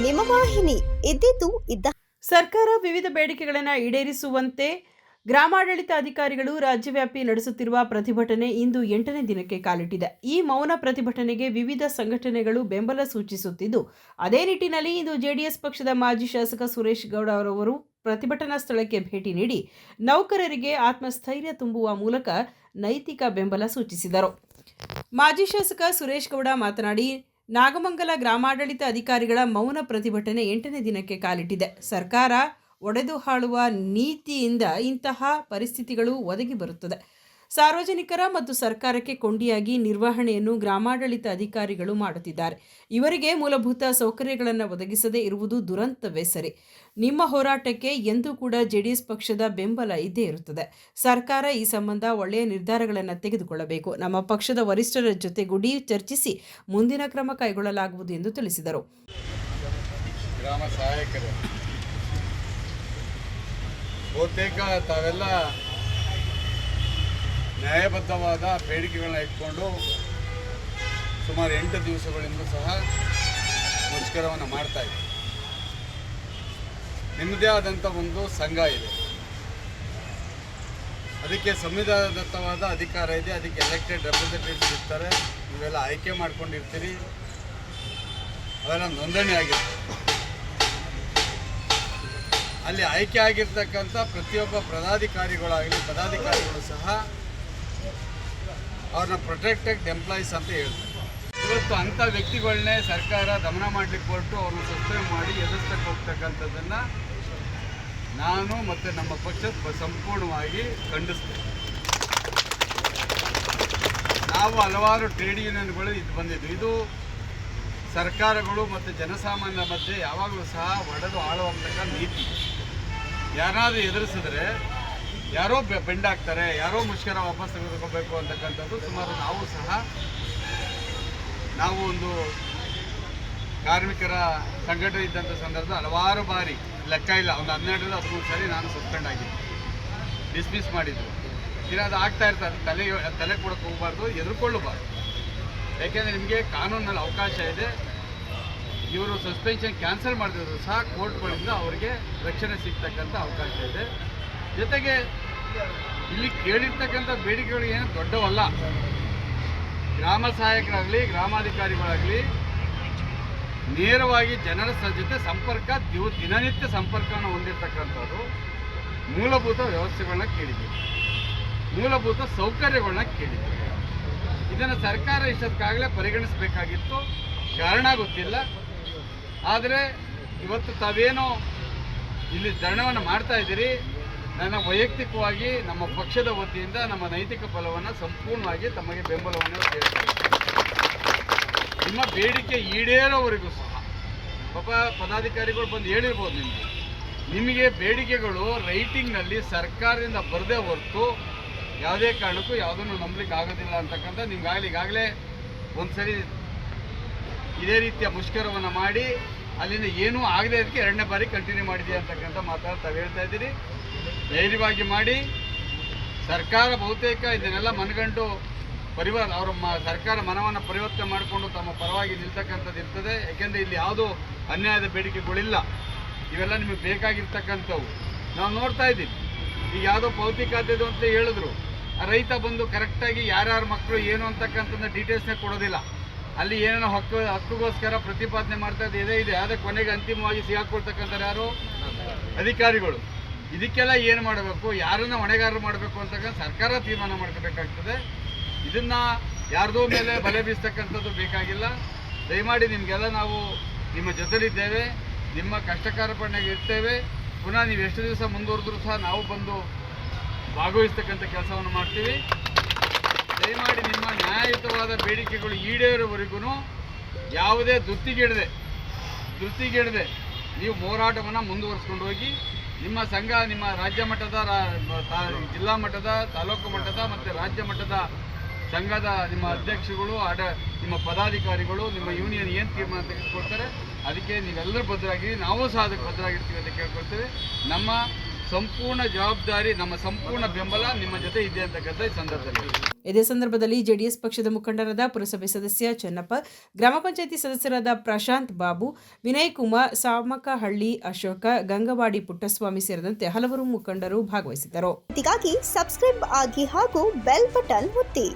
ನಿಮ್ಮ ವಾಹಿನಿ ಇದ್ದಿದ್ದು ಇದ್ದ ಸರ್ಕಾರ ವಿವಿಧ ಬೇಡಿಕೆಗಳನ್ನು ಈಡೇರಿಸುವಂತೆ ಗ್ರಾಮಾಡಳಿತ ಅಧಿಕಾರಿಗಳು ರಾಜ್ಯವ್ಯಾಪಿ ನಡೆಸುತ್ತಿರುವ ಪ್ರತಿಭಟನೆ ಇಂದು ಎಂಟನೇ ದಿನಕ್ಕೆ ಕಾಲಿಟ್ಟಿದೆ. ಈ ಮೌನ ಪ್ರತಿಭಟನೆಗೆ ವಿವಿಧ ಸಂಘಟನೆಗಳು ಬೆಂಬಲ ಸೂಚಿಸುತ್ತಿದ್ದು, ಅದೇ ನಿಟ್ಟಿನಲ್ಲಿ ಇಂದು ಜೆಡಿಎಸ್ ಪಕ್ಷದ ಮಾಜಿ ಶಾಸಕ ಸುರೇಶ್ ಗೌಡ ಅವರವರು ಪ್ರತಿಭಟನಾ ಸ್ಥಳಕ್ಕೆ ಭೇಟಿ ನೀಡಿ, ನೌಕರರಿಗೆ ಆತ್ಮಸ್ಥೈರ್ಯ ತುಂಬುವ ಮೂಲಕ ನೈತಿಕ ಬೆಂಬಲ ಸೂಚಿಸಿದರು. ಮಾಜಿ ಶಾಸಕ ಸುರೇಶ್ ಗೌಡ ಮಾತನಾಡಿ ನಾಗಮಂಗಲ ಗ್ರಾಮಾಡಳಿತ ಅಧಿಕಾರಿಗಳ ಮೌನ ಪ್ರತಿಭಟನೆ ಎಂಟನೇ ದಿನಕ್ಕೆ ಕಾಲಿಟ್ಟಿದೆ. ಸರ್ಕಾರ ಒಡೆದು ಹಾಳುವ ನೀತಿಯಿಂದ ಇಂತಹ ಪರಿಸ್ಥಿತಿಗಳು ಒದಗಿ ಬರುತ್ತದೆ. ಸಾರ್ವಜನಿಕರ ಮತ್ತು ಸರ್ಕಾರಕ್ಕೆ ಕೊಂಡಿಯಾಗಿ ನಿರ್ವಹಣೆಯನ್ನು ಗ್ರಾಮಾಡಳಿತ ಅಧಿಕಾರಿಗಳು ಮಾಡುತ್ತಿದ್ದಾರೆ. ಇವರಿಗೆ ಮೂಲಭೂತ ಸೌಕರ್ಯಗಳನ್ನು ಒದಗಿಸದೇ ಇರುವುದು ದುರಂತವೇ ಸರಿ. ನಿಮ್ಮ ಹೋರಾಟಕ್ಕೆ ಎಂದೂ ಕೂಡ ಜೆಡಿಎಸ್ ಪಕ್ಷದ ಬೆಂಬಲ ಇದ್ದೇ ಇರುತ್ತದೆ. ಸರ್ಕಾರ ಈ ಸಂಬಂಧ ಒಳ್ಳೆಯ ನಿರ್ಧಾರಗಳನ್ನು ತೆಗೆದುಕೊಳ್ಳಬೇಕು. ನಮ್ಮ ಪಕ್ಷದ ವರಿಷ್ಠರ ಜೊತೆ ಗುಡಿ ಚರ್ಚಿಸಿ ಮುಂದಿನ ಕ್ರಮ ಕೈಗೊಳ್ಳಲಾಗುವುದು ಎಂದು ತಿಳಿಸಿದರು. ಬಹುತೇಕ ತಾವೆಲ್ಲ ನ್ಯಾಯಬದ್ಧವಾದ ಬೇಡಿಕೆಗಳನ್ನ ಇಟ್ಕೊಂಡು ಸುಮಾರು ಎಂಟು ದಿವಸಗಳಿಂದ ಸಹ ಮುಷ್ಕರವನ್ನು ಮಾಡ್ತಾ ಇದೆ. ನಿಮ್ಮದೇ ಆದಂಥ ಒಂದು ಸಂಘ ಇದೆ. ಅದಕ್ಕೆ ಸಂವಿಧಾನದತ್ತವಾದ ಅಧಿಕಾರ ಇದೆ, ಅದಕ್ಕೆ ಎಲೆಕ್ಟೆಡ್ ರೆಪ್ರೆಸೆಂಟೇಟಿವ್ಸ್ ಇರ್ತಾರೆ, ನೀವೆಲ್ಲ ಆಯ್ಕೆ ಮಾಡ್ಕೊಂಡಿರ್ತೀರಿ. ಅವೆಲ್ಲ ನೋಂದಣಿ ಆಗಿರ್ತದೆ ಅಲ್ಲಿ ಆಯ್ಕೆ ಆಗಿರ್ತಕ್ಕಂಥ ಪ್ರತಿಯೊಬ್ಬ ಪದಾಧಿಕಾರಿಗಳಾಗಲಿ, ಪದಾಧಿಕಾರಿಗಳು ಸಹ ಅವ್ರನ್ನ ಪ್ರೊಟೆಕ್ಟೆಡ್ ಎಂಪ್ಲಾಯೀಸ್ ಅಂತ ಹೇಳ್ತಾರೆ. ಇವತ್ತು ಅಂಥ ವ್ಯಕ್ತಿಗಳನ್ನೇ ಸರ್ಕಾರ ದಮನ ಮಾಡಲಿಕ್ಕೆ ಹೊರಟು ಅವ್ರನ್ನ ಸಸ್ಪೆಂಡ್ ಮಾಡಿ ಎದುರಿಸ್ತಕ್ಕೆ ಹೋಗ್ತಕ್ಕಂಥದ್ದನ್ನು ನಾನು ಮತ್ತು ನಮ್ಮ ಪಕ್ಷ ಸಂಪೂರ್ಣವಾಗಿ ಖಂಡಿಸ್ತೇವೆ ನಾವು ಹಲವಾರು ಟ್ರೇಡ್ ಯೂನಿಯನ್ಗಳು ಇದು ಬಂದಿದ್ದು. ಇದು ಸರ್ಕಾರಗಳು ಮತ್ತು ಜನಸಾಮಾನ್ಯರ ಮಧ್ಯೆ ಯಾವಾಗಲೂ ಸಹ ಒಡೆದು ಆಳುವಂತಕ್ಕ ನೀತಿ. ಯಾರಾದರೂ ಎದುರಿಸಿದ್ರೆ ಯಾರೋ ಬೆಂಡ್ ಆಗ್ತಾರೆ ಯಾರೋ ಮುಷ್ಕರ ವಾಪಸ್ ತೆಗೆದುಕೋಬೇಕು ಅಂತಕ್ಕಂಥದ್ದು ಸುಮಾರು ನಾವು ಸಹ, ನಾವು ಒಂದು ಕಾರ್ಮಿಕರ ಸಂಘಟನೆ ಇದ್ದಂಥ ಸಂದರ್ಭ ಹಲವಾರು ಬಾರಿ, ಲೆಕ್ಕ ಇಲ್ಲ, ಒಂದು ಹನ್ನೆರಡರಿಂದ ಹದಿಮೂರು ಸಾರಿ ನಾನು ಸಸ್ಪೆಂಡ್ ಆಗಿದ್ದೆ ಡಿಸ್ಮಿಸ್ ಮಾಡಿದ್ರು. ಅದು ಆಗ್ತಾ ಇರ್ತಾರೆ ತಲೆ ತಲೆ ಕೊಡಕ್ಕೆ ಹೋಗಬಾರ್ದು, ಎದುರುಕೊಳ್ಳಬಾರ್ದು. ಯಾಕೆಂದರೆ ನಿಮಗೆ ಕಾನೂನಲ್ಲಿ ಅವಕಾಶ ಇದೆ. ಇವರು ಸಸ್ಪೆನ್ಷನ್ ಕ್ಯಾನ್ಸಲ್ ಮಾಡಿದ್ರು ಸಹ ಕೋರ್ಟ್ಗಳಿಂದ ಅವರಿಗೆ ರಕ್ಷಣೆ ಸಿಗ್ತಕ್ಕಂಥ ಅವಕಾಶ ಇದೆ. ಜೊತೆಗೆ ಇಲ್ಲಿ ಕೇಳಿರ್ತಕ್ಕಂಥ ಬೇಡಿಕೆಗಳು ಏನು ದೊಡ್ಡವಲ್ಲ. ಗ್ರಾಮ ಸಹಾಯಕರಾಗಲಿ, ಗ್ರಾಮಾಧಿಕಾರಿಗಳಾಗಲಿ, ನೇರವಾಗಿ ಜನರ ಜೊತೆ ಸಂಪರ್ಕ ದಿನನಿತ್ಯ ಸಂಪರ್ಕವನ್ನು ಹೊಂದಿರತಕ್ಕಂಥವ್ರು ಮೂಲಭೂತ ವ್ಯವಸ್ಥೆಗಳನ್ನ ಕೇಳಿದ್ದೀವಿ ಮೂಲಭೂತ ಸೌಕರ್ಯಗಳನ್ನ ಕೇಳಿದ್ದೀವಿ ಇದನ್ನು ಸರ್ಕಾರ ಇಷ್ಟಕ್ಕಾಗಲೇ ಪರಿಗಣಿಸಬೇಕಾಗಿತ್ತು. ಕಾರಣ ಗೊತ್ತಿಲ್ಲ. ಆದರೆ ಇವತ್ತು ತಾವೇನೋ ಇಲ್ಲಿ ಧರಣವನ್ನು ಮಾಡ್ತಾ ಇದ್ದೀರಿ. ನನ್ನ ವೈಯಕ್ತಿಕವಾಗಿ ನಮ್ಮ ಪಕ್ಷದ ವತಿಯಿಂದ ನಮ್ಮ ನೈತಿಕ ಬಲವನ್ನು ಸಂಪೂರ್ಣವಾಗಿ ತಮಗೆ ಬೆಂಬಲವನ್ನು ಕೇಳ್ತೀನಿ ನಿಮ್ಮ ಬೇಡಿಕೆ ಈಡೇರೋವರೆಗೂ ಸಹ, ಪಾಪ ಪದಾಧಿಕಾರಿಗಳು ಬಂದು ಹೇಳಿರ್ಬೋದು ನಿಮಗೆ ನಿಮಗೆ ಬೇಡಿಕೆಗಳು ರೈಟಿಂಗ್ನಲ್ಲಿ ಸರ್ಕಾರದಿಂದ ಬರದೇ ಹೊರತು ಯಾವುದೇ ಕಾರಣಕ್ಕೂ ಯಾವುದನ್ನು ನಂಬಲಿಕ್ಕೆ ಆಗೋದಿಲ್ಲ ಅಂತಕ್ಕಂಥ ನಿಮ್ಗಾಗಲಿ ಈಗಾಗಲೇ ಒಂದು ಸರಿ ಇದೇ ರೀತಿಯ ಮುಷ್ಕರವನ್ನು ಮಾಡಿ, ಅಲ್ಲಿಂದ ಏನೂ ಆಗದೆ ಅದಕ್ಕೆ ಎರಡನೇ ಬಾರಿ ಕಂಟಿನ್ಯೂ ಮಾಡಿದೆ ಅಂತಕ್ಕಂಥ ಮಾತಾಡ್ತಾ ಹೇಳ್ತಾ ಇದ್ದೀರಿ. ಧೈರ್ಯವಾಗಿ ಮಾಡಿ ಸರ್ಕಾರ ಬಹುತೇಕ ಇದನ್ನೆಲ್ಲ ಮನಗಂಡು ಪರಿವಾರ ಅವರ ಸರ್ಕಾರ ಮನವನ್ನು ಪರಿವರ್ತನೆ ಮಾಡಿಕೊಂಡು ತಮ್ಮ ಪರವಾಗಿ ನಿಲ್ತಕ್ಕಂಥದ್ದು ಇರ್ತದೆ. ಯಾಕೆಂದರೆ ಇಲ್ಲಿ ಯಾವುದೂ ಅನ್ಯಾಯದ ಬೇಡಿಕೆಗಳಿಲ್ಲ. ಇವೆಲ್ಲ ನಿಮಗೆ ಬೇಕಾಗಿರ್ತಕ್ಕಂಥವು. ನಾವು ನೋಡ್ತಾ ಇದ್ದೀವಿ. ಈಗ ಯಾವುದೋ ಭೌತಿಕಾದ್ಯದು ಅಂತ ಹೇಳಿದ್ರು. ಆ ರೈತ ಬಂದು ಕರೆಕ್ಟಾಗಿ ಯಾರ್ಯಾರ ಮಕ್ಕಳು ಏನು ಅಂತಕ್ಕಂಥದ್ದು ಡೀಟೇಲ್ಸ್ನೇ ಕೊಡೋದಿಲ್ಲ. ಅಲ್ಲಿ ಏನೇನೋ ಹಕ್ಕು ಹಕ್ಕುಗೋಸ್ಕರ ಪ್ರತಿಪಾದನೆ ಮಾಡ್ತಾ ಇದೇ, ಇದೆ. ಆದರೆ ಕೊನೆಗೆ ಅಂತಿಮವಾಗಿ ಸಿಗಾಕೊಳ್ತಕ್ಕಂಥ ಯಾರು? ಅಧಿಕಾರಿಗಳು. ಇದಕ್ಕೆಲ್ಲ ಏನು ಮಾಡಬೇಕು? ಯಾರನ್ನ ಹೊಣೆಗಾರರು ಮಾಡಬೇಕು ಅಂತಕ್ಕಂಥ ಸರ್ಕಾರ ತೀರ್ಮಾನ ಮಾಡ್ಕೋಬೇಕಾಗ್ತದೆ. ಇದನ್ನ ಯಾರ್ದೋ ಮೇಲೆ ಬಲೆ ಬೀಸ್ತಕ್ಕಂಥದ್ದು ಬೇಕಾಗಿಲ್ಲ. ದಯಮಾಡಿ ನಿಮಗೆಲ್ಲ ನಾವು ನಿಮ್ಮ ಜೊತೆಲಿದ್ದೇವೆ. ನಿಮ್ಮ ಕಷ್ಟ ಕಾರ್ಪಣ್ಯಗೆ ಇರ್ತೇವೆ. ಪುನಃ ನೀವು ಎಷ್ಟು ದಿವಸ ಮುಂದುವರೆದ್ರೂ ಸಹ ನಾವು ಬಂದು ಭಾಗವಹಿಸ್ತಕ್ಕಂಥ ಕೆಲಸವನ್ನು ಮಾಡ್ತೀವಿ. ದಯಮಾಡಿ ನಿಮ್ಮ ನ್ಯಾಯಯುತವಾದ ಬೇಡಿಕೆಗಳು ಈಡೇರುವವರೆಗೂ ಯಾವುದೇ ದುತ್ತಿಗೆಡದೆ ದೃತಿಗೆಡದೆ ನೀವು ಹೋರಾಟವನ್ನು ಮುಂದುವರಿಸ್ಕೊಂಡು ಹೋಗಿ ನಿಮ್ಮ ಸಂಘ, ನಿಮ್ಮ ರಾಜ್ಯ ಮಟ್ಟದ ಜಿಲ್ಲಾ ಮಟ್ಟದ, ತಾಲೂಕು ಮಟ್ಟದ ಮತ್ತು ರಾಜ್ಯ ಮಟ್ಟದ ಸಂಘದ ನಿಮ್ಮ ಅಧ್ಯಕ್ಷಗಳು ಆಡ ನಿಮ್ಮ ಪದಾಧಿಕಾರಿಗಳು, ನಿಮ್ಮ ಯೂನಿಯನ್ ಏನು ತೀರ್ಮಾನ ತೆಗೆದುಕೊಳ್ತಾರೆ, ಅದಕ್ಕೆ ನೀವೆಲ್ಲರೂ ಭದ್ರಾಗಿರಿ, ನಾವು ಸಹ ಅದಕ್ಕೆ ಭದ್ರಾಗಿರ್ತೀವಿ ಅಂತ ಕೇಳ್ಕೊಳ್ತೇವೆ. ನಮ್ಮ ಸಂಪೂರ್ಣ ಜವಾಬ್ದಾರಿ ನಮ್ಮ ಸಂಪೂರ್ಣ ಬೆಂಬಲ ನಿಮ್ಮ ಜೊತೆ ಇದೆ ಅಂತಕ್ಕಂಥ ಈ ಸಂದರ್ಭದಲ್ಲಿ. ಇದೇ ಸಂದರ್ಭದಲ್ಲಿ ಜೆಡಿಎಸ್ ಪಕ್ಷದ ಮುಖಂಡರಾದ ಪುರಸಭೆ ಸದಸ್ಯ ಚನ್ನಪ್ಪ ಗ್ರಾಮ ಪಂಚಾಯತಿ ಸದಸ್ಯರಾದ ಪ್ರಶಾಂತ್ ಬಾಬು ವಿನಯ್ ಕುಮಾರ್ ಸಾಮಕಹಳ್ಳಿ ಅಶೋಕ ಗಂಗವಾಡಿ ಪುಟ್ಟಸ್ವಾಮಿ ಸೇರಿದಂತೆ ಹಲವರು ಮುಖಂಡರು ಭಾಗವಹಿಸಿದ್ದರು. ಇದಕ್ಕಾಗಿ ಸಬ್ಸ್ಕ್ರೈಬ್ ಆಗಿ ಹಾಗೂ ಬೆಲ್ ಬಟನ್ ಒತ್ತಿ.